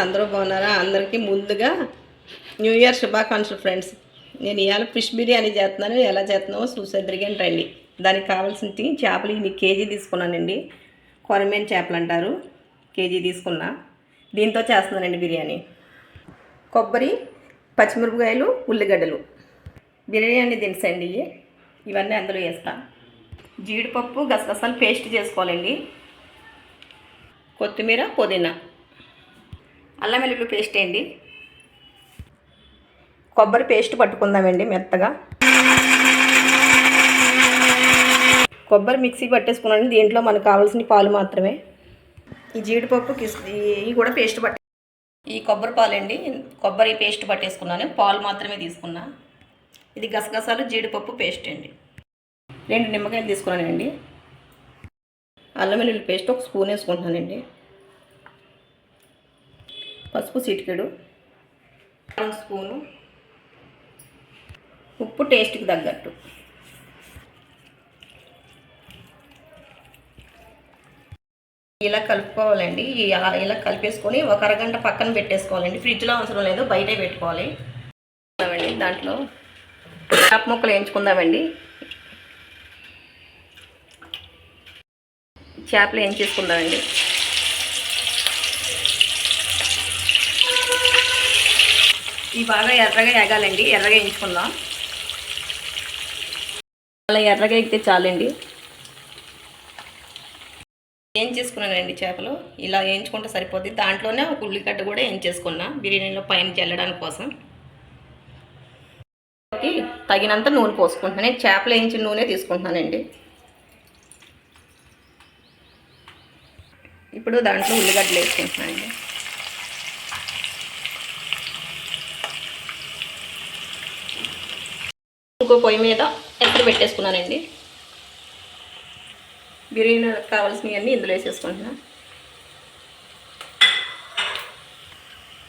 అందరూ బాగున్నారా? అందరికీ ముందుగా న్యూ ఇయర్ శుభాకాంక్షలు ఫ్రెండ్స్. నేను ఇవాళ ఫిష్ బిర్యానీ చేస్తున్నాను. ఎలా చేస్తున్నామో చూసేద్దరిగాని రండి. దానికి కావాల్సిన చేపలు ఇన్ని కేజీ తీసుకున్నానండి. కొరమేన్ చేపలు అంటారు. కేజీ తీసుకున్నా. దీంతో చేస్తున్నానండి బిర్యానీ. కొబ్బరి పచ్చిమిరపకాయలు ఉల్లిగడ్డలు. బిర్యానీ దినుసండి ఇవి ఇవన్నీ అందులో వేస్తాను జీడిపప్పు గసగసాలు పేస్ట్ చేసుకోవాలండి. కొత్తిమీర పుదీనా. అల్లం వెల్లుల్లి పేస్ట్ వేయండి కొబ్బరి పేస్ట్ పట్టుకుందామండి మెత్తగా. కొబ్బరి మిక్సీ పట్టేసుకున్నాను దీంట్లో మనకు కావాల్సిన పాలు మాత్రమే. ఈ జీడిపప్పు కిస్ ఇవి కూడా పేస్ట్ పట్ట ఈ కొబ్బరి పాలండి కొబ్బరి పేస్ట్ పట్టేసుకున్నాను పాలు మాత్రమే తీసుకున్నా. ఇది గసగసాలు జీడిపప్పు పేస్ట్ అండి. రెండు నిమ్మకాయలు తీసుకున్నానండి. అల్లం వెల్లుల్లి పేస్ట్ ఒక స్పూన్ వేసుకుంటున్నానండి. పసుపు చిటికెడు కారం స్పూను. ఉప్పు టేస్ట్కి తగ్గట్టు. ఇలా కలుపుకోవాలండి. ఇలా ఇలా కలిపేసుకొని ఒక అరగంట పక్కన పెట్టేసుకోవాలండి. ఫ్రిడ్జ్లో అవసరం లేదు బయటే పెట్టుకోవాలి. అండి దాంట్లో చేప ముక్కలు వేయించుకుందామండి. చేపలు వేయించేసుకుందామండి. ఇవి బాగా ఎర్రగా ఎగాలండి ఎర్రగా వేయించుకుందాం. అలా ఎర్రగా ఎగితే చాలండి. ఏం చేసుకున్నానండి చేపలు. ఇలా వేయించుకుంటే సరిపోద్ది. దాంట్లోనే ఒక ఉల్లిగడ్డ కూడా వేయించేసుకున్నా. బిర్యానీలో పైన చల్లడానికి కోసం. తగినంత నూనె పోసుకుంటున్నాను. నేను చేపలు వేయించిన నూనె తీసుకుంటున్నానండి. ఇప్పుడు దాంట్లో ఉల్లిగడ్డలు వేసుకుంటున్నానండి. ఇంకో పొయ్యి మీద ఎక్కడ పెట్టేసుకున్నానండి. బిర్యానీ కావాల్సినవన్నీ ఇందులో వేసేసుకుంటున్నా.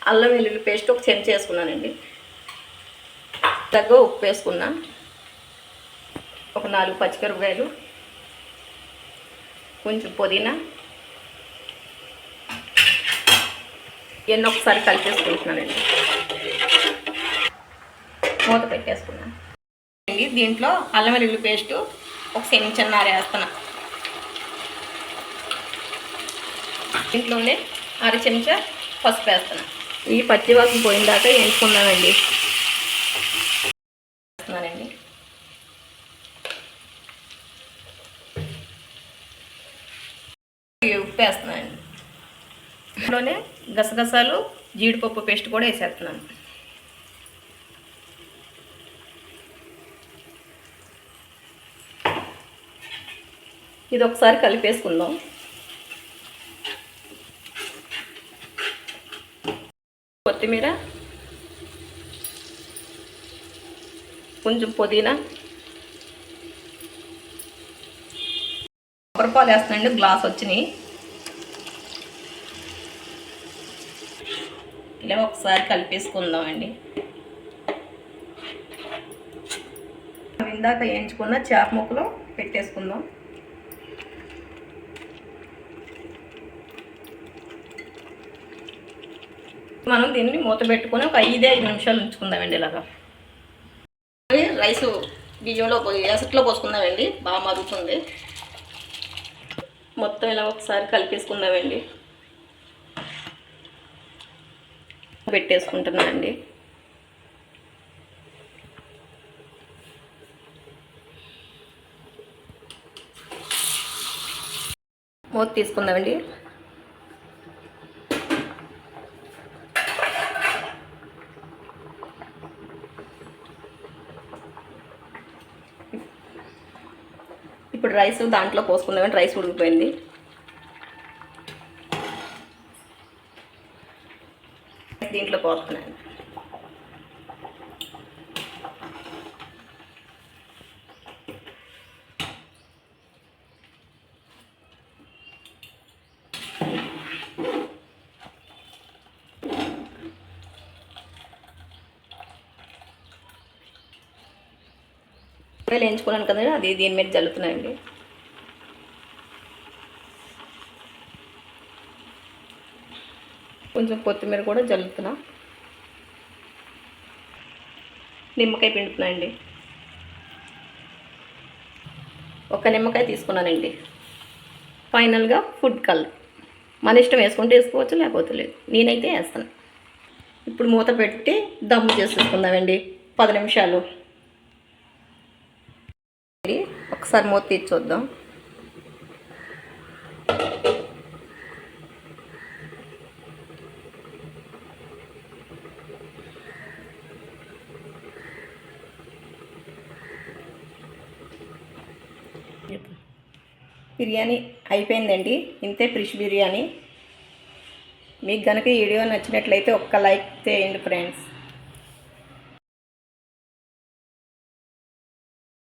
అల్లం వెల్లుల్లి పేస్ట్ ఒక చెంచా వేసుకున్నానండి. తగ్గ ఉప్పు వేసుకున్నా. ఒక నాలుగు పచ్చిమిరపకాయలు. కొంచెం పుదీనా. ఎన్నొకసారి ఒకసారి కలిపేసుకుంటున్నానండి. మూత పెట్టేసుకున్నాను అండి దీంట్లో అల్లం వెల్లుల్లి పేస్ట్ ఒక చెంచన్నర వేస్తున్నా. దీంట్లోనే అర చెంచా పసుపు వేస్తున్నా. ఈ పచ్చివాసన పోయిన దాకా వేసుకున్నానండి వేస్తున్నానండి. ఉప్పు వేస్తున్నానండి. ఇంట్లోనే గసగసాలు జీడిపప్పు పేస్ట్ కూడా వేసేస్తున్నాను. ఇది ఒకసారి కలిపేసుకుందాం. కొత్తిమీర కొంచెం పుదీనా కొబ్బరిపాలు వేస్తానండి గ్లాస్ వచ్చినాయి. ఇలా ఒకసారి కలిపేసుకుందామండి. ఇందాక వేయించుకున్న చేప ముక్కలు పెట్టేసుకుందాం. మనం దీన్ని మూత పెట్టుకొని ఒక ఐదే ఐదు నిమిషాలు ఉంచుకుందామండి ఇలాగా. రైస్ బియ్యంలో ఎసట్లో పోసుకుందామండి. బాగా మరుగుతుంది. మొత్తం ఇలా ఒకసారి కలిపేసుకుందామండి. పెట్టేసుకుంటున్నానండి. మూత తీసుకుందామండి. ఇప్పుడు రైస్ దాంట్లో పోసుకుందామని రైస్ ఉడికిపోయింది. దీంట్లో పోస్తున్నాను. ఉల్లిపాయలు వేయించుకున్నాను కదండి అది దీని మీద జల్లుతున్నాయండి. కొంచెం కొత్తిమీర కూడా జల్లుతున్నా. నిమ్మకాయ పిండుతున్నాయండి ఒక నిమ్మకాయ తీసుకున్నానండి. ఫైనల్గా ఫుడ్ కలర్. మన ఇష్టం వేసుకుంటే వేసుకోవచ్చు లేకపోతే లేదు. నేనైతే వేస్తాను. ఇప్పుడు మూత పెట్టి దమ్ము చేసేసుకుందామండి. పది నిమిషాలు. ఒకసారి మూత తీసి చూద్దాం. బిర్యానీ అయిపోయిందండి. ఇంతే ఫిష్ బిర్యానీ. మీకు కనుక ఈ వీడియో నచ్చినట్లయితే ఒక్క లైక్ చేయండి ఫ్రెండ్స్.